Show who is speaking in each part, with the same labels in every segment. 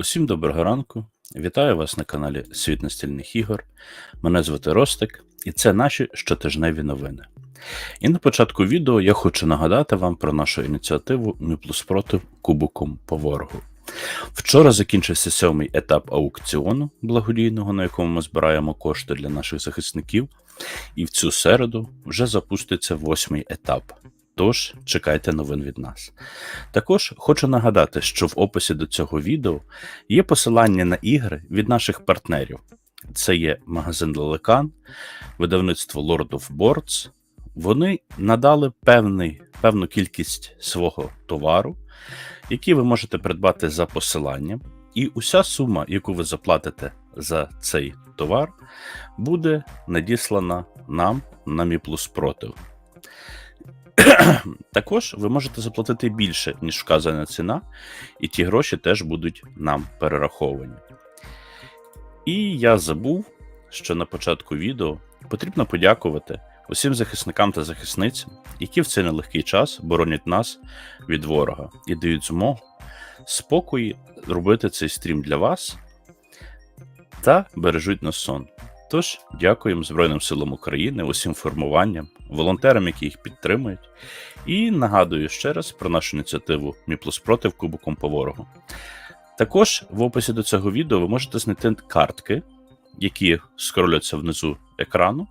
Speaker 1: Усім доброго ранку. Вітаю вас на каналі Світ настільних ігор. Мене звати Ростик, і це наші щотижневі новини. І на початку відео я хочу нагадати вам про нашу ініціативу Ми плюс проти Кубоком по ворогу. Вчора закінчився сьомий етап аукціону благодійного, на якому ми збираємо кошти для наших захисників, і в цю середу вже запуститься восьмий етап. Тож чекайте новин від нас. Також хочу нагадати, що в описі до цього відео є посилання на ігри від наших партнерів. Це є магазин Лелекан, видавництво Lord of Boards. Вони надали певний, певну кількість свого товару, який ви можете придбати за посиланням, і уся сума, яку ви заплатите за цей товар, буде надіслана нам на Мі Плюс Против. Також ви можете заплатити більше, ніж вказана ціна, і ті гроші теж будуть нам перераховані. І я забув, що на початку відео потрібно подякувати усім захисникам та захисницям, які в цей нелегкий час боронять нас від ворога і дають змогу спокої робити цей стрім для вас та бережуть нас сон. Тож, дякуємо Збройним силам України, усім формуванням, волонтерам, які їх підтримують. І нагадую ще раз про нашу ініціативу Мі плюс проти Кубоком по ворогу. Також в описі до цього відео ви можете знайти картки, які скроляться внизу екрану,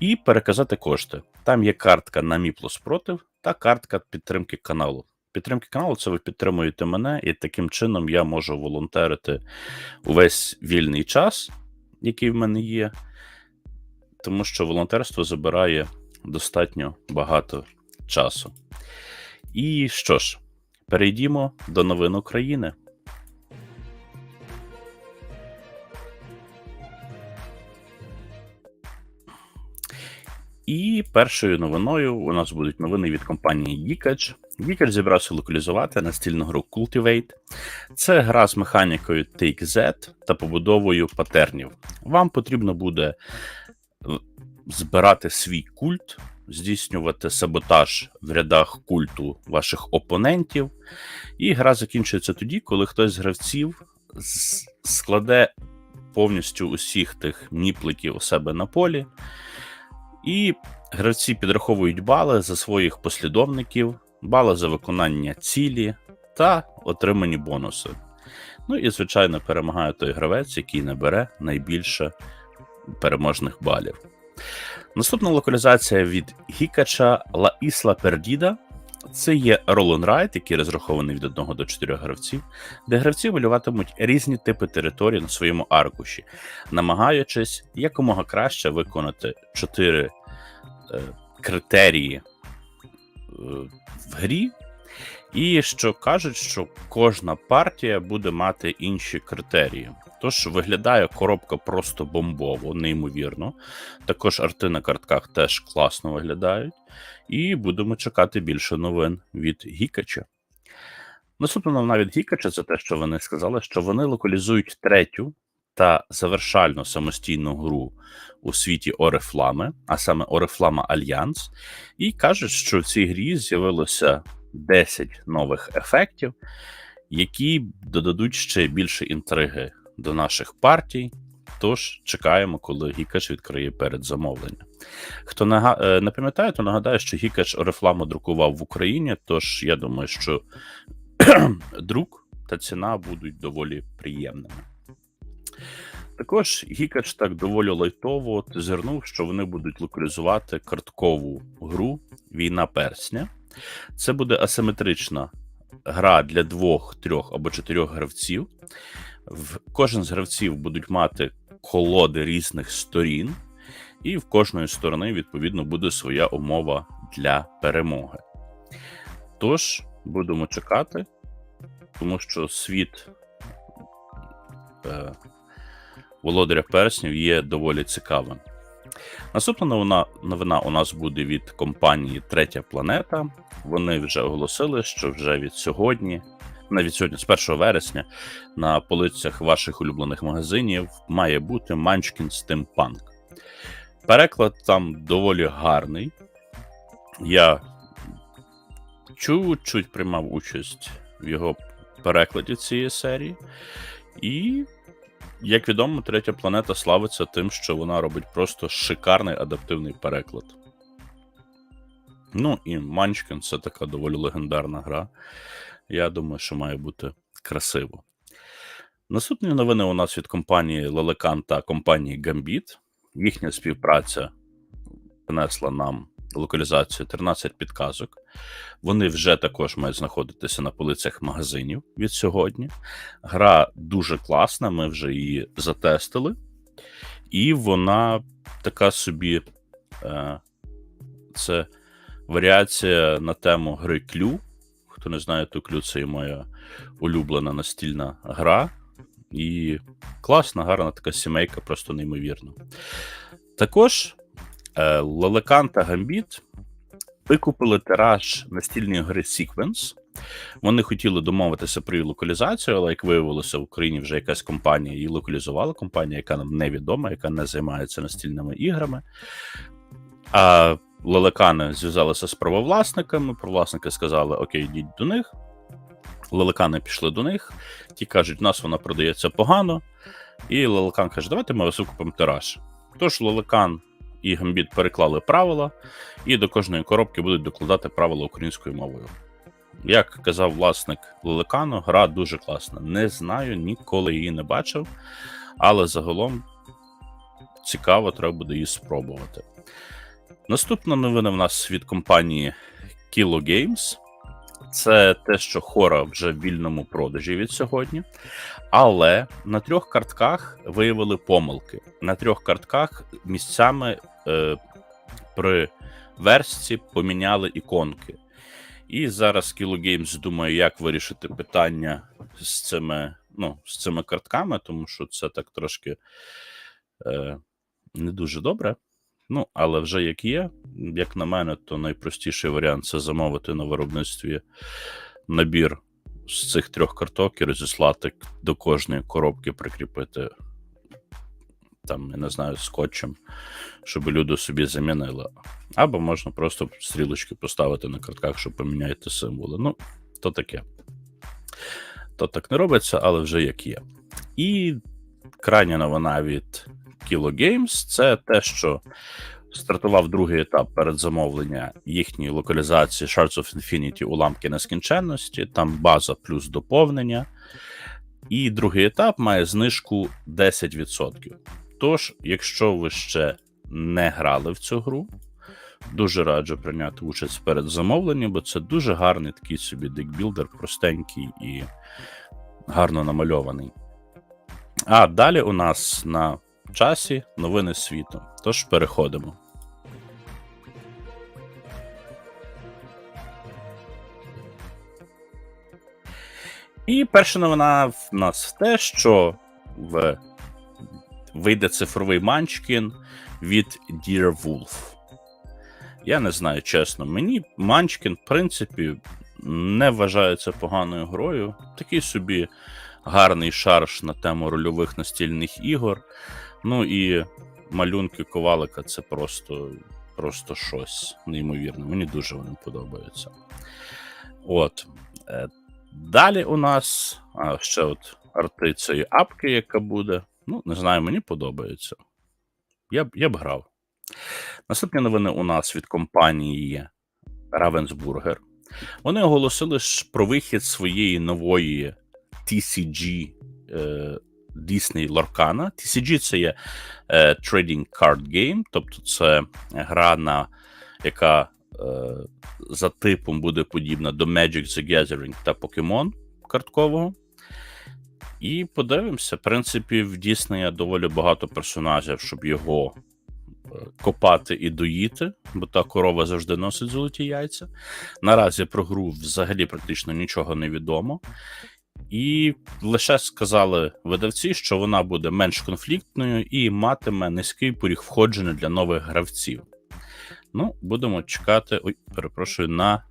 Speaker 1: і переказати кошти. Там є картка на Мі против та картка підтримки каналу. Підтримки каналу це ви підтримуєте мене, і таким чином я можу волонтерити увесь вільний час який в мене є, тому що волонтерство забирає достатньо багато часу. І що ж, перейдімо до новин України. І першою новиною у нас будуть новини від компанії Geekage. Geekage зібрався локалізувати настільну гру Cultivate. Це гра з механікою Take Z та побудовою патернів. Вам потрібно буде збирати свій культ, здійснювати саботаж в рядах культу ваших опонентів. І гра закінчується тоді, коли хтось з гравців складе повністю усіх тих міпликів у себе на полі. І гравці підраховують бали за своїх послідовників, бали за виконання цілі та отримані бонуси. Ну і, звичайно, перемагає той гравець, який набере найбільше переможних балів. Наступна локалізація від Гікача La Isla Perdida. Це є roll and який розрахований від 1 до 4 гравців, де гравці малюватимуть різні типи територій на своєму аркуші, намагаючись якомога краще виконати 4 е, критерії е, в грі, і що кажуть, що кожна партія буде мати інші критерії. Тож виглядає коробка просто бомбово, неймовірно. Також арти на картках теж класно виглядають. І будемо чекати більше новин від Гікача. Наступна новина від Гікача це те, що вони сказали, що вони локалізують третю та завершальну самостійну гру у світі Орифлами, а саме Орифлама Альянс, і кажуть, що в цій грі з'явилося 10 нових ефектів, які додадуть ще більше інтриги до наших партій. Тож чекаємо, коли Гікач відкриє передзамовлення. Хто е, не пам'ятає, то нагадаю, що Гікач Орифламу друкував в Україні, тож я думаю, що друк та ціна будуть доволі приємними. Також Гікач так доволі лайтово звернув, що вони будуть локалізувати карткову гру Війна Персня. Це буде асиметрична гра для двох, трьох або чотирьох гравців. Кожен з гравців будуть мати колоди різних сторін, і в кожної сторони, відповідно, буде своя умова для перемоги. Тож, будемо чекати, тому що світ е, володаря перснів є доволі цікавим. Наступна новина новина у нас буде від компанії Третя Планета. Вони вже оголосили, що вже від сьогодні, навіть сьогодні, з 1 вересня, на полицях ваших улюблених магазинів має бути Munchkin Steampunk. Переклад там доволі гарний. Я чуть-чуть приймав участь в його перекладі цієї серії. І, як відомо, третя планета славиться тим, що вона робить просто шикарний адаптивний переклад. Ну і Манчкін це така доволі легендарна гра. Я думаю, що має бути красиво. Наступні новини у нас від компанії Лелекан та компанії Gambit. Їхня співпраця принесла нам локалізацію 13 підказок. Вони вже також мають знаходитися на полицях магазинів від сьогодні. Гра дуже класна, ми вже її затестили, і вона така собі е, це варіація на тему гри Клю. Хто не знає, то Клю це і моя улюблена настільна гра. І класна, гарна така сімейка, просто неймовірно. Також е, Лелекан та Гамбіт викупили тираж настільної гри Sequence. Вони хотіли домовитися про її локалізацію, але як виявилося, в Україні вже якась компанія її локалізувала, компанія, яка нам невідома, яка не займається настільними іграми. А лелекани зв'язалися з правовласниками. Правовласники сказали: Окей, йдіть до них. Лелекани пішли до них. Ті кажуть, нас вона продається погано. І Лелекан каже, давайте ми вас викупимо тираж. Тож Лелекан і Гамбіт переклали правила, і до кожної коробки будуть докладати правила українською мовою. Як казав власник Лелекану, гра дуже класна. Не знаю, ніколи її не бачив, але загалом цікаво, треба буде її спробувати. Наступна новина в нас від компанії Kilo Games. Це те, що хора вже в вільному продажі від сьогодні. Але на трьох картках виявили помилки. На трьох картках місцями е, при версці поміняли іконки. І зараз Kilo Games думає, як вирішити питання з цими, ну, з цими картками, тому що це так трошки е, не дуже добре. Ну, але вже як є, як на мене, то найпростіший варіант це замовити на виробництві набір з цих трьох карток і розіслати до кожної коробки, прикріпити там, я не знаю, скотчем, щоб люди собі замінили. Або можна просто стрілочки поставити на картках, щоб поміняти символи. Ну, то таке. То так не робиться, але вже як є. І крайня новина від Kilo Games це те, що стартував другий етап передзамовлення їхньої локалізації Shards of Infinity уламки нескінченності, там база плюс доповнення. І другий етап має знижку 10%. Тож, якщо ви ще не грали в цю гру, дуже раджу прийняти участь перед замовленням, бо це дуже гарний такий собі декбілдер, простенький і гарно намальований. А далі у нас на часі новини світу. Тож переходимо. І перша новина в нас те, що в... вийде цифровий манчкін від Dear Wolf. Я не знаю, чесно. Мені Манчкін, в принципі, не вважається поганою грою. Такий собі гарний шарш на тему рольових настільних ігор. Ну і малюнки ковалика це просто просто щось неймовірне. Мені дуже вони подобаються. От. Е, Далі у нас а, ще от арти цієї апки, яка буде. Ну, не знаю, мені подобається. Я б я б грав. Наступні новини у нас від компанії Ravensburger. Вони оголосили про вихід своєї нової TCG е, Disney Lorcana. TCG це є е, Trading Card Game, тобто це гра, на, яка е, за типом буде подібна до Magic the Gathering та Pokemon карткового. І подивимося, в принципі, в Діснея доволі багато персонажів, щоб його е, копати і доїти, бо та корова завжди носить золоті яйця. Наразі про гру взагалі практично нічого не відомо. І лише сказали видавці, що вона буде менш конфліктною і матиме низький поріг входження для нових гравців. Ну, будемо чекати. Ой, перепрошую, на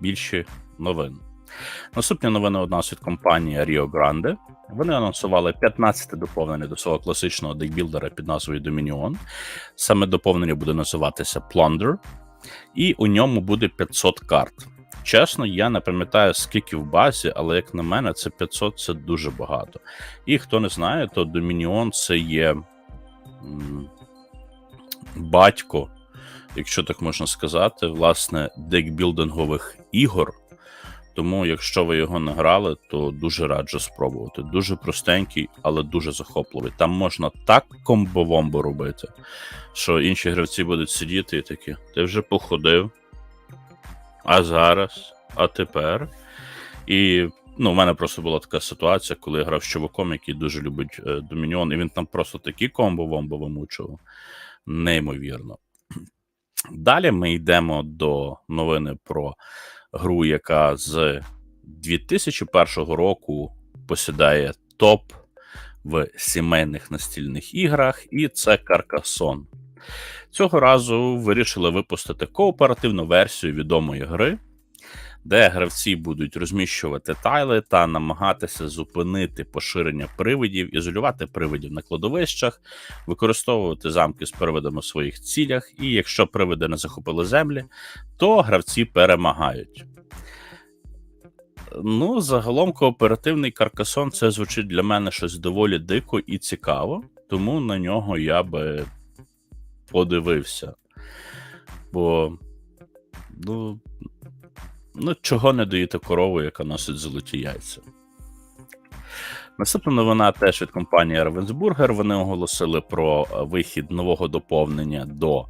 Speaker 1: більші новини. Наступні новини у нас від компанії Rio Grande. Вони анонсували 15 доповнення до свого класичного декбілдера під назвою Dominion. Саме доповнення буде називатися Plunder, і у ньому буде 500 карт. Чесно, я не пам'ятаю, скільки в базі, але як на мене, це 500 це дуже багато. І хто не знає, то Dominion це є батько, якщо так можна сказати, власне, декбілдингових ігор. Тому, якщо ви його не грали, то дуже раджу спробувати. Дуже простенький, але дуже захопливий. Там можна так комбовомбо робити, що інші гравці будуть сидіти і такі: ти вже походив, а зараз, а тепер. І ну, у мене просто була така ситуація, коли я грав з чуваком, який дуже любить е, Домініон, і він там просто такі комбо-вомбо вимучував. Неймовірно. Далі ми йдемо до новини про гру, яка з 2001 року посідає топ в сімейних настільних іграх, і це Каркасон. Цього разу вирішили випустити кооперативну версію відомої гри, де гравці будуть розміщувати тайли та намагатися зупинити поширення привидів, ізолювати привидів на кладовищах, використовувати замки з привидами у своїх цілях, і якщо привиди не захопили землі, то гравці перемагають. Ну, загалом, кооперативний каркасон це звучить для мене щось доволі дико і цікаво, тому на нього я би подивився. Бо, ну, ну чого не доїти корову, яка носить золоті яйця. Наступна новина теж від компанії Ravensburger. Вони оголосили про вихід нового доповнення до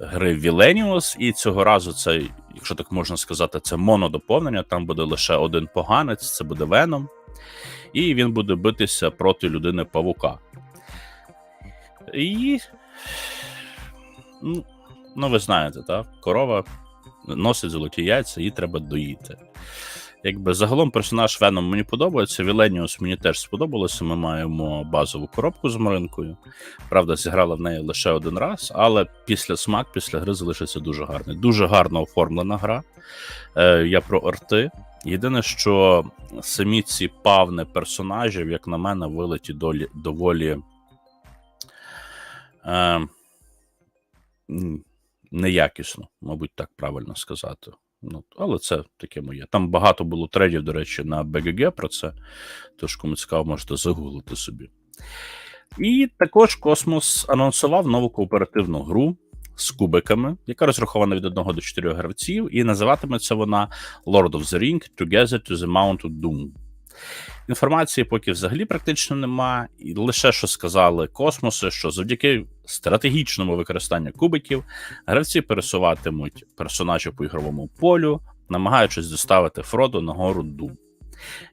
Speaker 1: гри Віленіус, і цього разу це, якщо так можна сказати, це монодоповнення. Там буде лише один поганець, це буде Веном, і він буде битися проти людини Павука. І. Ну, ну ви знаєте, так? Корова носить золоті яйця, її треба доїти. Якби загалом персонаж Веном мені подобається. Віленіус мені теж сподобалося. Ми маємо базову коробку з Маринкою. Правда, зіграла в неї лише один раз, але після смак, після гри залишиться дуже гарний. Дуже гарно оформлена гра. Е, Я про арти. Єдине, що самі ці павни персонажів, як на мене, вилеті долі, доволі е, неякісно, мабуть, так правильно сказати. Ну, Але це таке моє. Там багато було трейдів, до речі, на БГГ про це. Тож, кому цікаво, можете загуглити собі. І також Космос анонсував нову кооперативну гру з кубиками, яка розрахована від 1 до 4 гравців, і називатиметься вона Lord of the Ring Together to the Mount of Doom. Інформації поки взагалі практично нема, і лише що сказали космоси, що завдяки стратегічному використанню кубиків гравці пересуватимуть персонажів по ігровому полю, намагаючись доставити Фродо на гору Дум.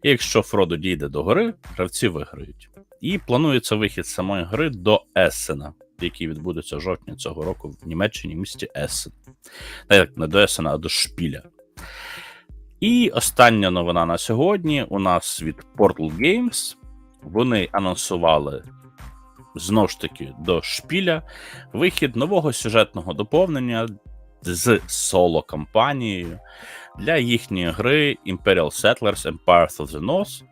Speaker 1: І якщо Фродо дійде до гори, гравці виграють. І планується вихід самої гри до Ессена, який відбудеться в жовтні цього року в Німеччині в місті Ессен. Не до Ессена, а до Шпіля. І остання новина на сьогодні у нас від Portal Games. Вони анонсували знову ж таки до шпіля вихід нового сюжетного доповнення з соло-кампанією для їхньої гри Imperial Settlers Empires of the North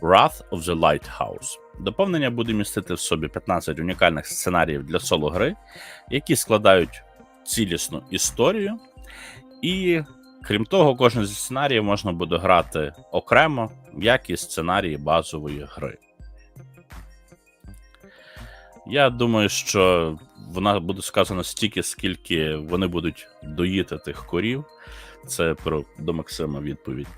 Speaker 1: Wrath of the Lighthouse. Доповнення буде містити в собі 15 унікальних сценаріїв для соло-гри, які складають цілісну історію. І Крім того, кожен зі сценаріїв можна буде грати окремо, як і сценарії базової гри. Я думаю, що вона буде сказана стільки, скільки вони будуть доїти тих корів. Це про до Максима відповідь.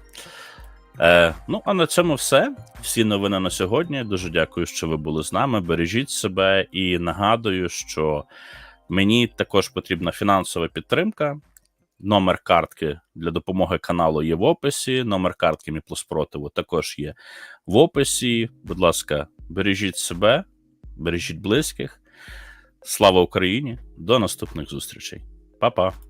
Speaker 1: Е, Ну, а на цьому все. Всі новини на сьогодні. Дуже дякую, що ви були з нами. Бережіть себе і нагадую, що мені також потрібна фінансова підтримка. Номер картки для допомоги каналу є в описі. Номер картки Мі спротиву також є в описі. Будь ласка, бережіть себе, бережіть близьких. Слава Україні! До наступних зустрічей. Па-па!